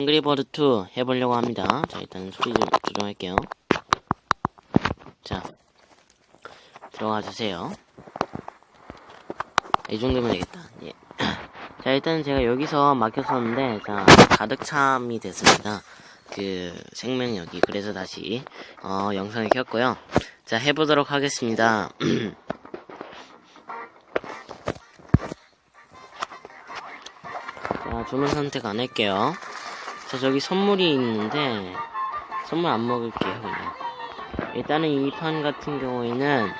앵그리버드 2 해보려고 합니다. 자, 일단 소리 좀 조정할게요. 자, 들어가 주세요. 이 정도면 되겠다. 예. 자, 일단 제가 여기서 막혔었는데, 자, 가득 참이 됐습니다. 그, 생명력이. 그래서 다시, 어, 영상을 켰고요. 자, 해보도록 하겠습니다. 자, 주문 선택 안 할게요. 자, 저기 선물이 있는데, 선물 안 먹을게요, 그냥. 일단은 이 판 같은 경우에는,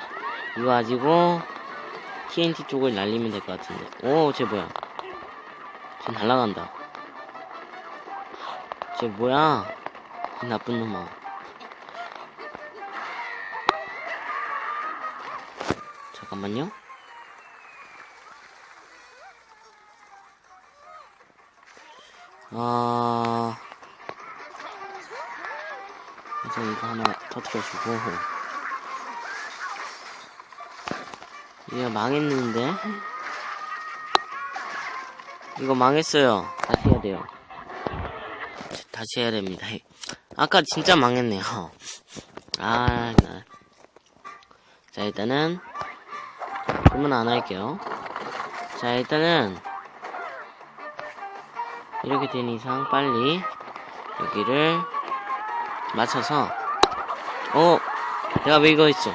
이거 가지고, TNT 쪽을 날리면 될 것 같은데. 오, 쟤 뭐야? 쟤 날라간다. 쟤 뭐야? 이 나쁜 놈아. 잠깐만요. 아, 이제 이거 하나 터뜨려주고. 이거 망했는데? 이거 망했어요. 다시 해야 돼요. 다시 해야 됩니다. 아까 진짜 망했네요. 아, 나. 자, 일단은, 주문 안 할게요. 자, 일단은, 이렇게 된 이상 빨리, 여기를, 맞춰서, 어, 내가 왜 이거 했어?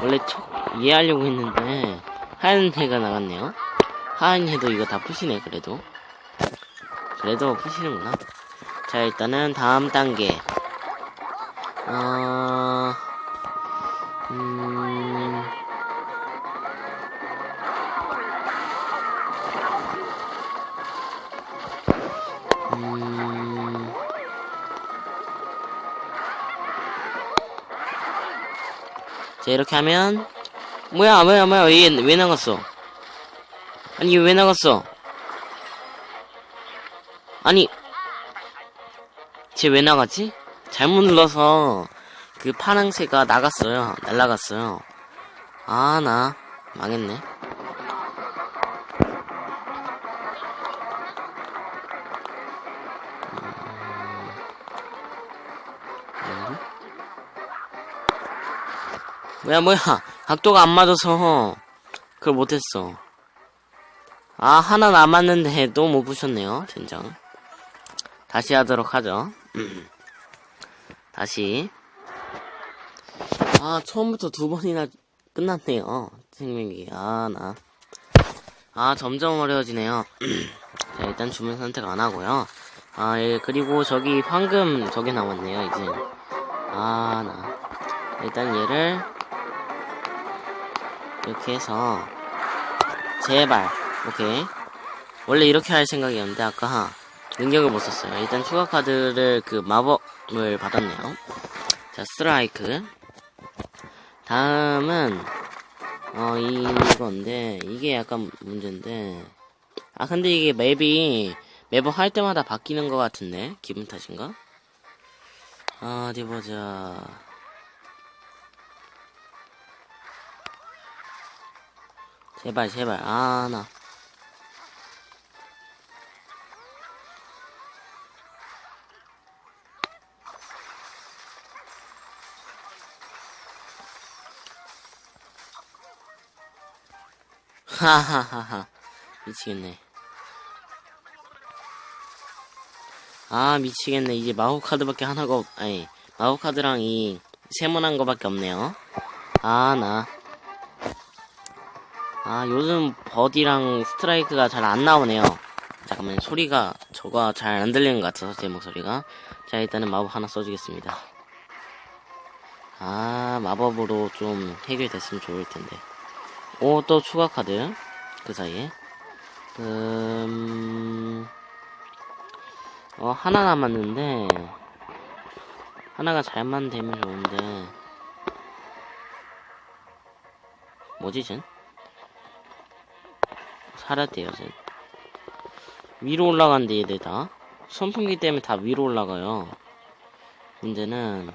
원래 척 이해하려고 했는데 하얀 해가 나갔네요. 하얀 해도 이거 다 푸시네 그래도. 그래도 푸시는구나. 자 일단은 다음 단계. 어... 자 이렇게 하면 뭐야 뭐야 뭐야 얘왜 나갔어? 아니 얘왜 나갔어? 아니 쟤 왜 나갔지? 잘못 눌러서 그 파랑새가 나갔어요. 날라갔어요. 아 나 망했네 뭐야 뭐야? 각도가 안 맞아서 그걸 못했어. 아 하나 남았는데 또 못 부셨네요 젠장. 다시 하도록 하죠. 음. 다시. 아 처음부터 두 번이나 끝났네요 생명이 아나. 아 점점 어려워지네요. 자 일단 주문 선택 안 하고요. 아 예, 그리고 저기 황금 저게 나왔네요 이제. 아나. 일단 얘를 이렇게 해서 제발 오케이. 원래 이렇게 할 생각이었는데 아까 능력을 못 썼어요. 일단 추가 카드를 그 마법을 받았네요. 자 스트라이크. 다음은 어 이건데 이게 약간 문제인데 아 근데 이게 맵이 매번 할 때마다 바뀌는 것 같은데? 기분 탓인가? 아, 어디 보자 제발 제발. 아 나. 하하하하. 미치겠네. 아 미치겠네. 이제 마법 카드밖에 하나가 없 아니 마법 카드랑 이 세모난 거밖에 없네요. 아나 아, 요즘 버디랑 스트라이크가 잘 안 나오네요. 잠깐만, 소리가, 저거 잘안 들리는 것 같아서, 제 목소리가. 자, 일단은 마법 하나 써주겠습니다. 아, 마법으로 좀 해결됐으면 좋을 텐데. 오, 또 추가 카드. 그 사이에. 음, 어, 하나 남았는데, 하나가 잘만 되면 좋은데, 뭐지, 쟨? 살았대요, 쟤. 위로 올라간대, 얘들 다. 선풍기 때문에 다 위로 올라가요. 문제는,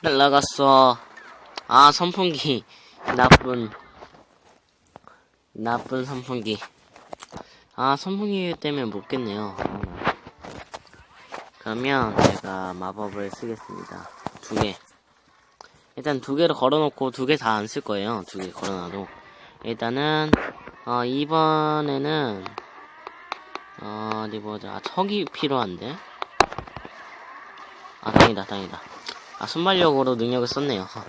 날라갔어. 아, 선풍기. 나쁜. 나쁜 선풍기. 아, 선풍기 때문에 못 깼네요. 그러면 제가 마법을 쓰겠습니다. 두 개. 일단 두 개를 걸어놓고 두 개 다 안 쓸 거예요. 두 개 걸어놔도. 일단은, 어, 이번에는, 어, 어디 보자. 아, 척이 필요한데? 아, 다행이다, 다행이다. 아, 순발력으로 능력을 썼네요. 허.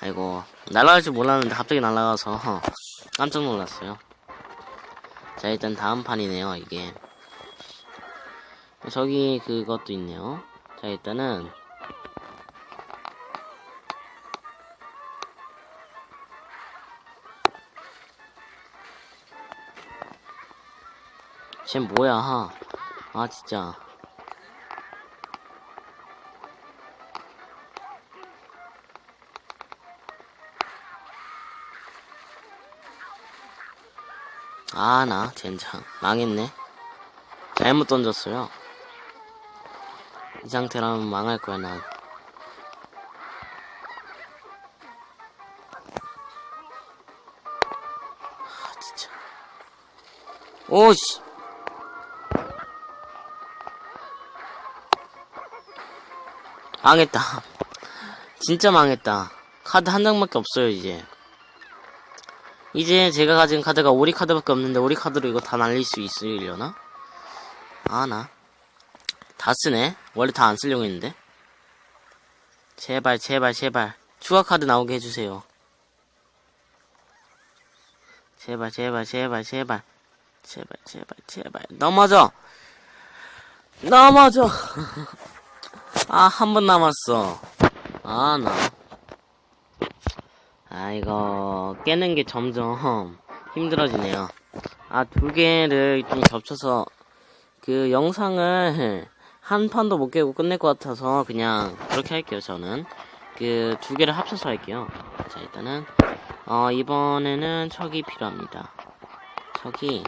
아이고, 날아갈 줄 몰랐는데 갑자기 날아가서 허, 깜짝 놀랐어요. 자, 일단 다음 판이네요, 이게. 저기 그것도 있네요. 자, 일단은, 쟤 뭐야, 하. 아, 진짜. 아, 나, 젠장. 망했네. 잘못 던졌어요. 이 상태라면 망할 거야, 난. 아, 진짜. 오씨! 망했다. 진짜 망했다. 카드 한 장밖에 없어요, 이제. 이제 제가 가진 카드가 오리 카드밖에 없는데 오리 카드로 이거 다 날릴 수 있으려나? 아, 나. 다 쓰네. 원래 다 안 쓰려고 했는데. 제발, 제발, 제발. 추가 카드 나오게 해주세요. 제발, 제발, 제발, 제발. 제발, 제발, 제발. 넘어져! 넘어져! 아, 한 번 남았어. 아, 나. 아, 이거, 깨는 게 점점 힘들어지네요. 아, 두 개를 좀 겹쳐서, 그 영상을 한 판도 못 깨고 끝낼 것 같아서 그냥 그렇게 할게요, 저는. 그 두 개를 합쳐서 할게요. 자, 일단은, 어, 이번에는 척이 필요합니다. 척이,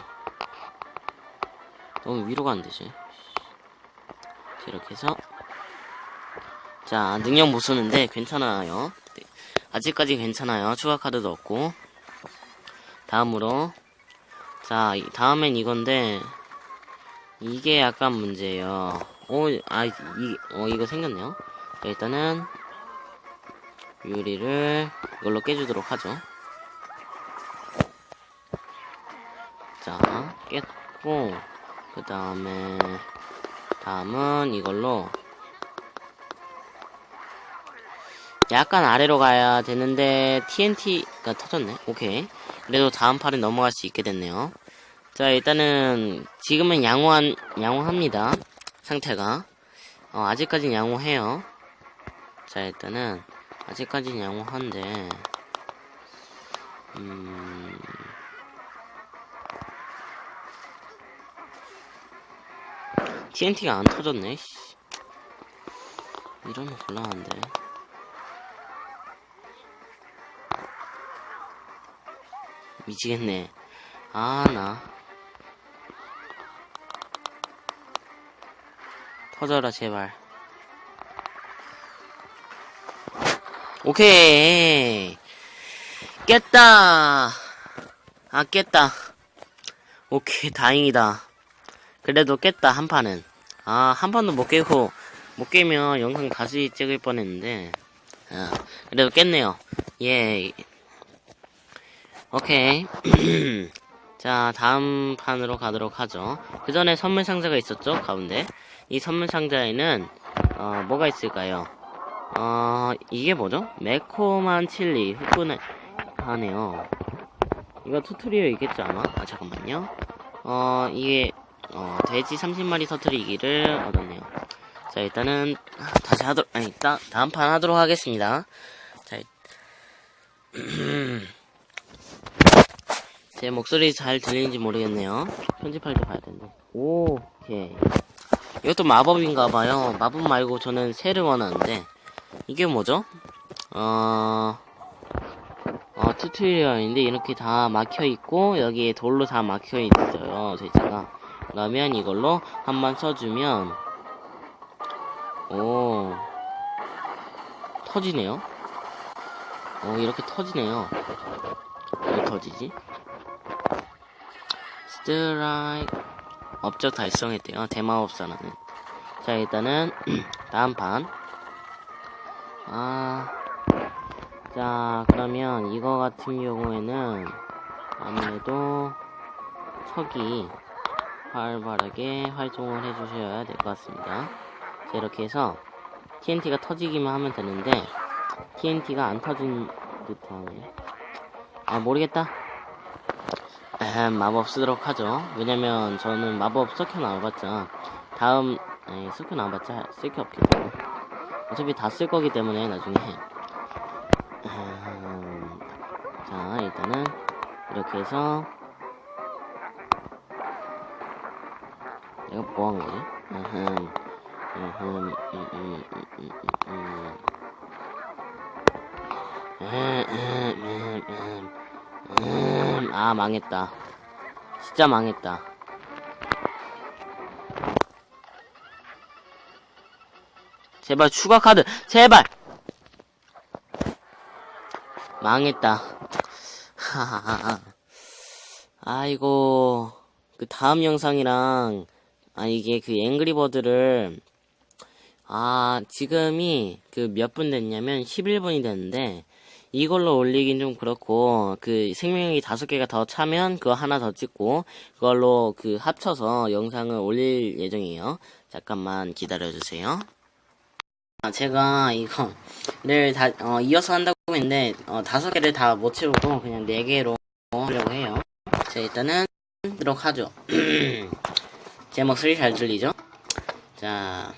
너무 위로 가는 되지. 자, 이렇게 해서, 자, 능력 못 쓰는데 괜찮아요. 네. 아직까지 괜찮아요. 추가 카드도 없고. 다음으로. 자, 이- 다음엔 이건데, 이게 약간 문제예요. 오, 아, 이, 어, 이거 생겼네요. 자, 일단은, 유리를 이걸로 깨주도록 하죠. 자, 깼고, 그 다음에, 다음은 이걸로, 약간 아래로 가야 되는데 TNT가 터졌네. 오케이. 그래도 다음 판에 넘어갈 수 있게 됐네요. 자 일단은 지금은 양호한 양호합니다. 상태가 어, 아직까진 양호해요. 자 일단은 아직까진 양호한데 음. TNT가 안 터졌네. 씨. 이러면 곤란한데. 미치겠네. 아, 나. 터져라, 제발. 오케이. 깼다. 아, 깼다. 오케이, 다행이다. 그래도 깼다, 한 판은. 아, 한 판도 못 깨고, 못 깨면 영상 다시 찍을 뻔 했는데. 아, 그래도 깼네요. 예. 오케이. 자, 다음 판으로 가도록 하죠. 그 전에 선물 상자가 있었죠? 가운데. 이 선물 상자에는, 어, 뭐가 있을까요? 어, 이게 뭐죠? 매콤한 칠리, 흑분을 하네요. 이거 투토리얼 있겠지, 아마? 아, 잠깐만요. 어, 이게, 어, 돼지 30마리 터트리기를 얻었네요. 자, 일단은, 다시 하도록, 아니, 따, 다음 판 하도록 하겠습니다. 자, 제 목소리 잘 들리는지 모르겠네요. 편집할 때 봐야 되는데. 오, 오케이. 이것도 마법인가봐요. 마법 말고 저는 새를 원하는데. 이게 뭐죠? 어, 어, 튜토리얼인데 이렇게 다 막혀있고, 여기에 돌로 다 막혀있어요. 돼지가. 그러면 이걸로 한 번 쳐주면, 오, 터지네요. 오, 이렇게 터지네요. 왜 터지지? 스트라이크 업적 달성했대요 대마법사라는 자 일단은 다음 판 아, 자, 그러면 이거 같은 경우에는 아무래도 척이 활발하게 활동을 해주셔야 될 것 같습니다. 자, 이렇게 해서 TNT가 터지기만 하면 되는데 TNT가 안 터진 듯하네. 아, 모르겠다. 에헴, 마법 쓰도록 하죠. 왜냐면 저는 마법 섞여 나와봤자 다음, 아니, 섞여 나와봤자 쓸 게 없겠죠. 어차피 다 쓸 거기 때문에 나중에 음, 자 일단은 이렇게 해서 내가 뭐한 거지? 음, 음, 음, 음, 음, 음. 음, 음, 음, 음, 음. 아 망했다. 진짜 망했다. 제발 추가 카드 제발! 망했다. 아이고 그 다음 영상이랑 아 이게 그 앵그리버드를 아 지금이 그 몇 분 됐냐면 11분이 됐는데 이걸로 올리긴 좀 그렇고 그 생명력이 다섯 개가 더 차면 그거 하나 더 찍고 그걸로 그 합쳐서 영상을 올릴 예정이에요 잠깐만 기다려주세요 아, 제가 이거를 다 어, 이어서 한다고 했는데 어, 다섯 개를 다 못 채우고 그냥 네 개로 하려고 해요. 자 일단은 하도록 하죠. 제 목소리 잘 들리죠? 자,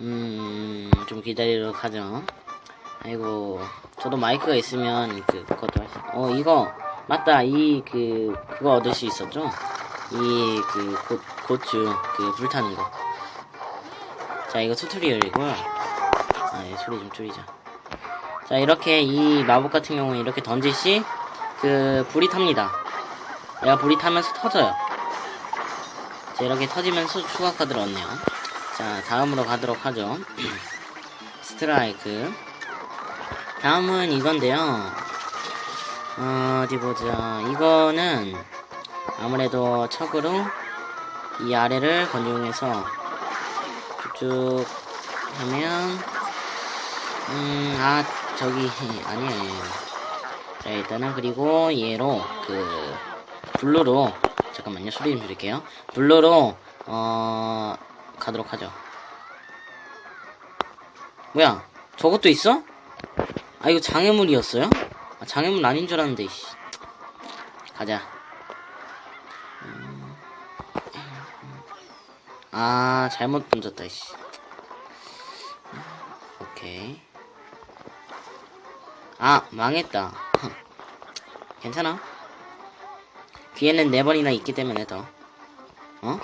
음, 좀 기다리도록 하죠. 아이고, 저도 마이크가 있으면 그 그것도 할 수. 어 이거 맞다. 이 그 그거 얻을 수 있었죠? 이 그 고추 그 불타는 거. 자 이거 튜토리얼이고요. 아, 예, 소리 좀 줄이자. 자 이렇게 이 마법 같은 경우는 이렇게 던질 시 그 불이 탑니다. 얘가 불이 타면서 터져요. 자 이렇게 터지면서 추가 카드를 얻네요. 자 다음으로 가도록 하죠. 스트라이크 다음은 이건데요. 어, 어디 보자. 이거는 아무래도 척으로 이 아래를 건조해서 쭉 하면 음 아 저기 아니에요. 자 일단은 그리고 얘로 그 블루로 잠깐만요 소리 좀 줄일게요. 블루로 어 가도록 하죠. 뭐야? 저것도 있어? 아 이거 장애물이었어요? 아, 장애물 아닌 줄 알았는데 씨. 가자 아 잘못 던졌다 씨. 오케이 아 망했다 괜찮아 뒤에는 네 번이나 있기 때문에 더 어?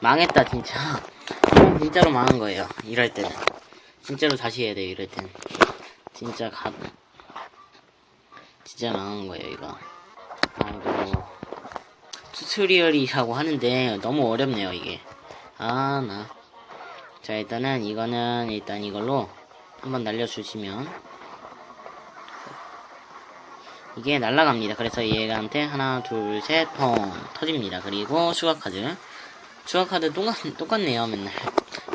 망했다 진짜 진짜로 망한 거예요 이럴 때는 진짜로 다시 해야 돼요 이럴 때는. 진짜 가 진짜 망한 거예요 이거. 아이고. 튜토리얼이라고 하는데 너무 어렵네요 이게. 아 나. 자 일단은 이거는 일단 이걸로 한번 날려주시면. 이게 날라갑니다. 그래서 얘한테 하나 둘셋펑 터집니다. 그리고 추가 카드. 추가 카드 똑같, 똑같네요 맨날.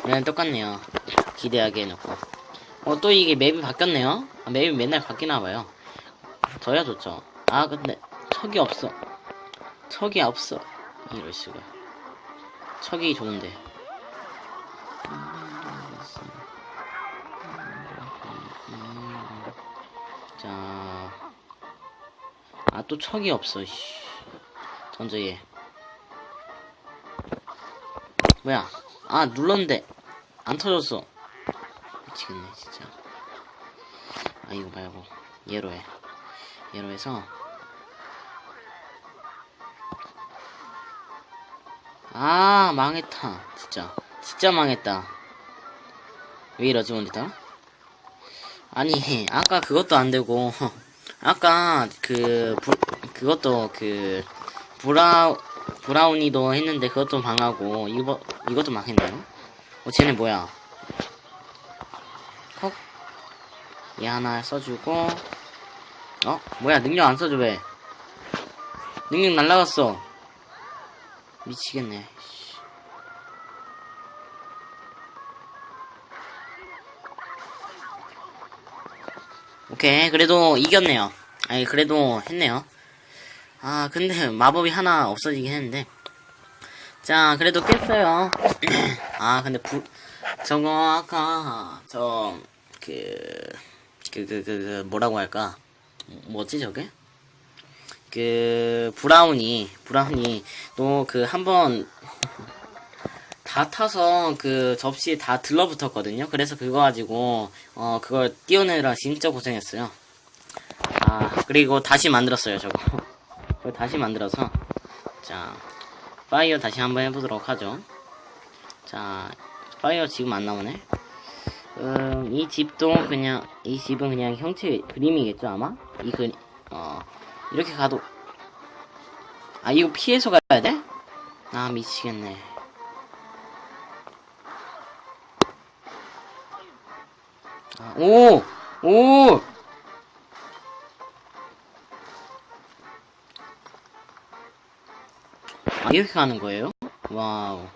맨날 똑같네요 기대하게 해놓고 어 또 이게 맵이 바뀌었네요 아, 맵이 맨날 바뀌나봐요 저야 좋죠 아 근데 척이 없어 척이 없어 이럴 수가 척이 좋은데 자, 아 또 척이 없어. 씨. 던져 얘. 뭐야? 아 눌렀는데 안 터졌어. 미치겠네 진짜. 아 이거 말고 얘로 해. 얘로 해서 아 망했다 진짜 진짜 망했다 왜 이러지 모니터 아니 아까 그것도 안 되고 아까 그 부, 그것도 그 브라우 브라우니도 했는데 그것도 망하고 이거 이것도 망했나요? 어 쟤네 뭐야? 얘 하나 써주고 어 뭐야 능력 안 써줘 왜? 능력 날라갔어. 미치겠네. 씨. 오케이, 그래도 이겼네요. 아니, 그래도 했네요. 아, 근데 마법이 하나 없어지긴 했는데. 자, 그래도 깼어요. 아, 근데 부, 저거 아까, 저, 그, 그, 그, 그, 그 뭐라고 할까? 뭐지, 저게? 그, 브라운이, 브라운이, 또 그, 한 번, 다 타서 그 접시에 다 들러붙었거든요. 그래서 그거 가지고, 어, 그걸 띄워내느라 진짜 고생했어요. 아, 그리고 다시 만들었어요, 저거. 그걸 다시 만들어서. 자, 파이어 다시 한번 해보도록 하죠. 자, 파이어 지금 안 나오네. 음, 이 집도 그냥, 이 집은 그냥 형체 그림이겠죠, 아마? 이 그, 어, 이렇게 가도, 아, 이거 피해서 가야 돼? 아, 미치겠네. 아, 오! 오! 아, 이렇게 가는 거예요? 와우.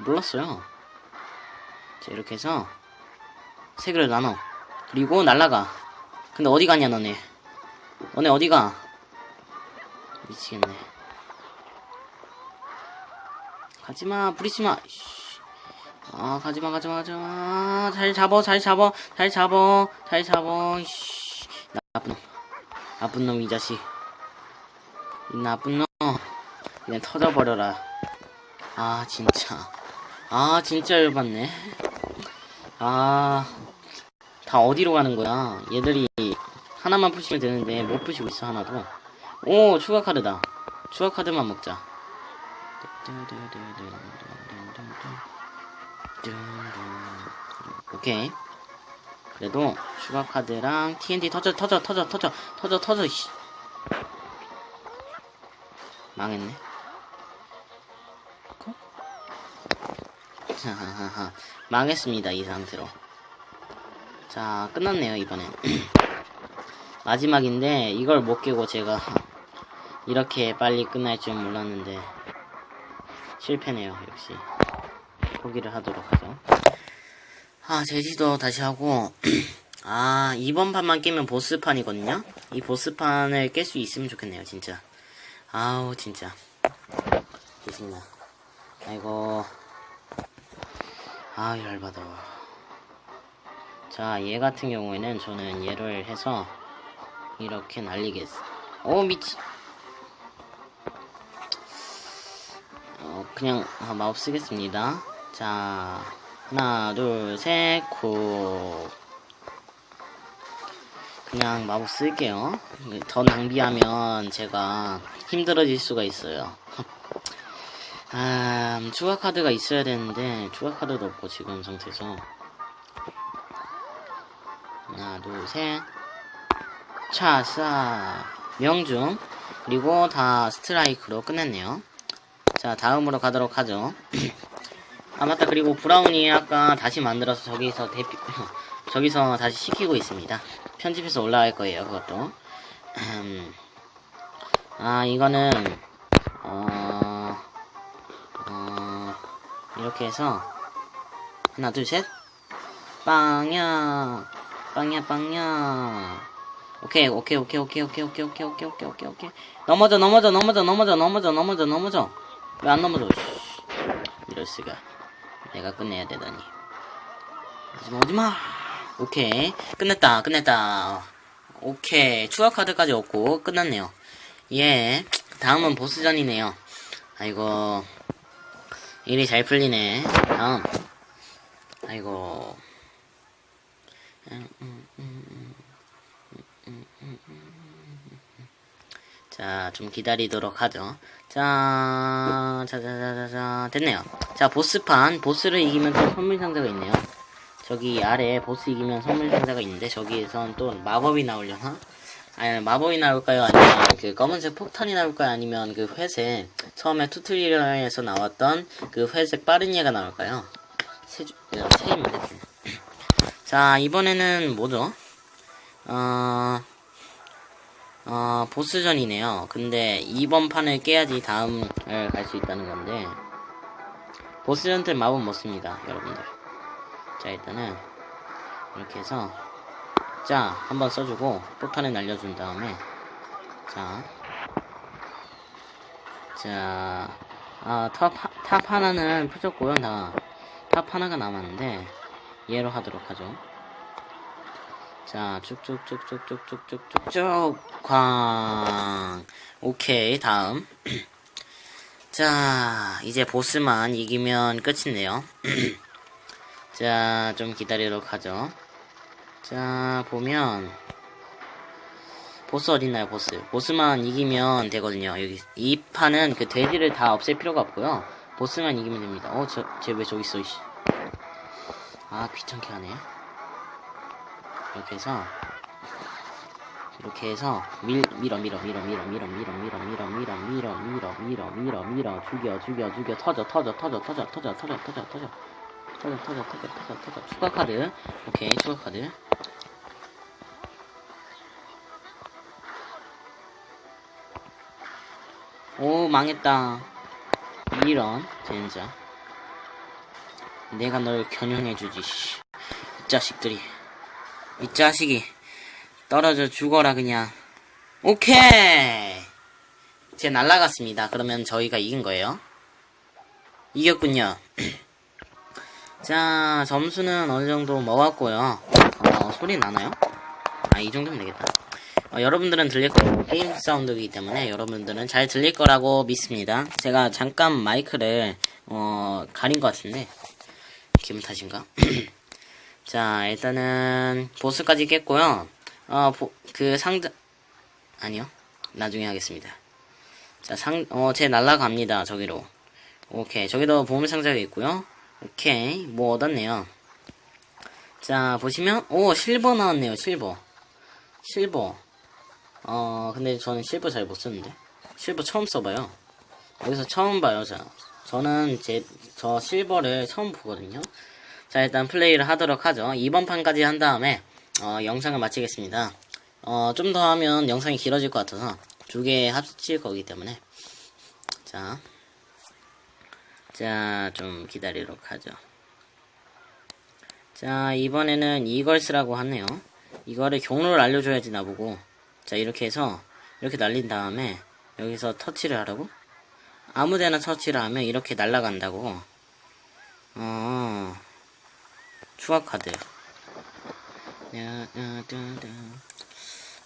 몰랐어요. 자, 이렇게 해서, 세 개를 나눠. 그리고 날라가. 근데 어디 가냐, 너네. 너네 어디 가? 미치겠네. 가지마, 부리지마. 아, 가지마, 가지마, 가지마. 잘 잡어, 잘 잡어, 잘 잡어, 잘 잡어. 나쁜 놈. 나쁜 놈, 이 자식. 이 나쁜 놈. 그냥 터져버려라. 아, 진짜. 아, 진짜 열받네. 아, 다 어디로 가는 거야? 얘들이 하나만 푸시면 되는데 못 푸시고 있어, 하나도. 오, 추가 카드다. 추가 카드만 먹자. 오케이. 그래도 추가 카드랑 TNT 터져, 터져, 터져, 터져, 터져, 터져, 씨. 망했네. 하하하. 망했습니다, 이 상태로. 자, 끝났네요, 이번엔. 마지막인데, 이걸 못 깨고 제가 이렇게 빨리 끝날 줄 몰랐는데, 실패네요, 역시. 포기를 하도록 하죠. 아, 제지도 다시 하고, 아, 이번 판만 깨면 보스판이거든요? 이 보스판을 깰 수 있으면 좋겠네요, 진짜. 아우, 진짜. 개신나. 아이고. 아, 열받아. 자, 얘 같은 경우에는 저는 얘를 해서 이렇게 날리겠어. 오, 미치. 어, 그냥 아, 마법 쓰겠습니다. 자, 하나, 둘, 셋, 코. 그냥 마법 쓸게요. 더 낭비하면 제가 힘들어질 수가 있어요. 아, 음, 추가 카드가 있어야 되는데 추가 카드도 없고 지금 상태에서 하나, 둘, 셋, 차싸, 명중 그리고 다 스트라이크로 끝냈네요. 자, 다음으로 가도록 하죠. 아 맞다 그리고 브라운이 아까 다시 만들어서 저기서 대피 저기서 다시 시키고 있습니다. 편집해서 올라갈 거예요 그것도. 음, 아 이거는 어, 어 이렇게 해서 하나 둘 셋 빵야 빵야 빵야 오케이 오케이 오케이 오케이 오케이 오케이 오케이 오케이 오케이 오케이 오케이 넘어져 넘어져 넘어져 넘어져 넘어져 넘어져 넘어져 왜 안 넘어져 이럴 수가 내가 끝내야 되다니 오지마 오지마 오케이 끝냈다 끝냈다 오케이 추가 카드까지 없고 끝났네요 예 다음은 보스전이네요 아이고 일이 잘 풀리네 다음 아이고 자, 좀 기다리도록 하죠. 자, 자, 자, 자, 자, 자, 됐네요. 자, 보스판, 보스를 이기면 또 선물 상자가 있네요. 저기 아래 보스 이기면 선물 상자가 있는데, 저기에선 또 마법이 나오려나? 아니, 마법이 나올까요? 아니면 그 검은색 폭탄이 나올까요? 아니면 그 회색, 처음에 튜토리얼에서 나왔던 그 회색 빠른 얘가 나올까요? 세, 세입니다. 자, 이번에는 뭐죠? 어, 어, 보스전이네요. 근데 이번 판을 깨야지 다음을 갈 수 있다는 건데 보스전 때 마법 못 씁니다, 여러분들. 자, 일단은 이렇게 해서 자, 한번 써주고 폭탄을 날려준 다음에 자, 자, 아, 탑, 하- 탑 하나는 푸졌고요, 나. 탑 하나가 남았는데 얘로 하도록 하죠. 자, 쭉쭉쭉쭉쭉쭉쭉쭉쭉 광. 오케이, 다음. 자, 이제 보스만 이기면 끝인데요. 자, 좀 기다리도록 하죠. 자, 보면 보스 어딨나요, 보스? 보스만 이기면 되거든요. 여기 이 판은 그 돼지를 다 없앨 필요가 없고요. 보스만 이기면 됩니다. 어, 저, 쟤왜 저기 있어, 이씨. 아, 귀찮게 하네. 이렇게 해서 이렇게 해서 밀 밀어 밀어 밀어 밀어 밀어 밀어 밀어 밀어 밀어 밀어 밀어 밀어 밀어 밀어 죽여 죽여 죽여 터져 터져 터져 터져 터져 터져 터져 터져 터져 터져 터져 터져 터져 추가 카드 오케이 추가 카드 오 망했다. 이런 젠장 내가 널 겨냥해주지 씨. 이 자식들이. 이 자식이 떨어져 죽어라 그냥. 오케이! 제 날라갔습니다. 그러면 저희가 이긴 거예요. 이겼군요. 자 점수는 어느 정도 먹었고요. 어, 소리 나나요? 아 이 정도면 되겠다 어, 여러분들은 들릴 거고 게임 사운드이기 때문에 여러분들은 잘 들릴 거라고 믿습니다 제가 잠깐 마이크를 어, 가린 것 같은데 기분 탓인가? 자, 일단은 보스까지 깼고요. 어, 보, 그 상자 아니요. 나중에 하겠습니다. 자, 상 어, 제 날라갑니다. 저기로. 오케이. 저기도 보물 상자가 있고요. 오케이. 뭐 얻었네요. 자, 보시면 오, 실버 나왔네요. 실버. 실버. 어, 근데 저는 실버 잘 못 쓰는데. 실버 처음 써봐요. 여기서 처음 봐요, 자. 저는 제, 저 실버를 처음 보거든요. 자, 일단 플레이를 하도록 하죠. 이번 판까지 한 다음에, 어, 영상을 마치겠습니다. 어, 좀 더 하면 영상이 길어질 것 같아서, 두 개 합칠 거기 때문에. 자. 자, 좀 기다리도록 하죠. 자, 이번에는 이걸 쓰라고 하네요. 이거를 경로를 알려줘야지 나보고. 자, 이렇게 해서, 이렇게 날린 다음에, 여기서 터치를 하라고? 아무데나 터치를 하면 이렇게 날아간다고. 어, 추가 카드.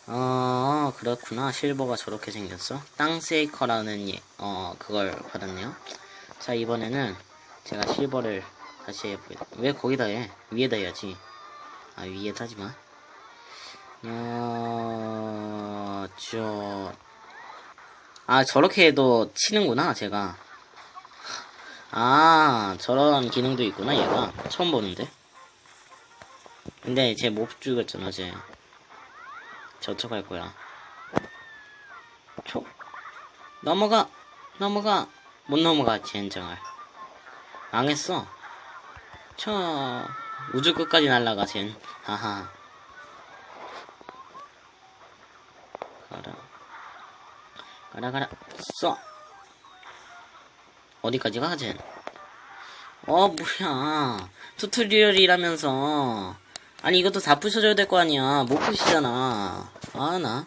어, 그렇구나. 실버가 저렇게 생겼어. 땅세이커라는 예, 어, 그걸 받았네요. 자, 이번에는 제가 실버를 다시 해보겠다. 왜 거기다 해? 위에다 해야지. 아, 위에다 하지 마. 어, 저, 아, 저렇게 해도 치는구나, 제가. 아, 저런 기능도 있구나, 얘가. 처음 보는데. 근데 쟤못 죽였잖아, 쟤. 저쪽 할 거야. 초. 넘어가! 넘어가! 못 넘어가, 젠장을. 망했어. 쳐. 우주 끝까지 날아가, 젠. 하하. 가라. 가라, 가라. 써. 어디까지 가, 젠? 어, 뭐야. 튜토리얼이라면서. 아니, 이것도 다 부셔줘야 될 거 아니야. 못 부시잖아. 아, 나.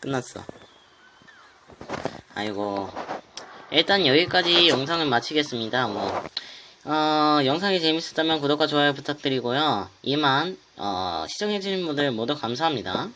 끝났어. 아이고. 일단 여기까지 영상을 마치겠습니다. 뭐. 어, 영상이 재밌었다면 구독과 좋아요 부탁드리고요. 이만, 어, 시청해주신 분들 모두 감사합니다.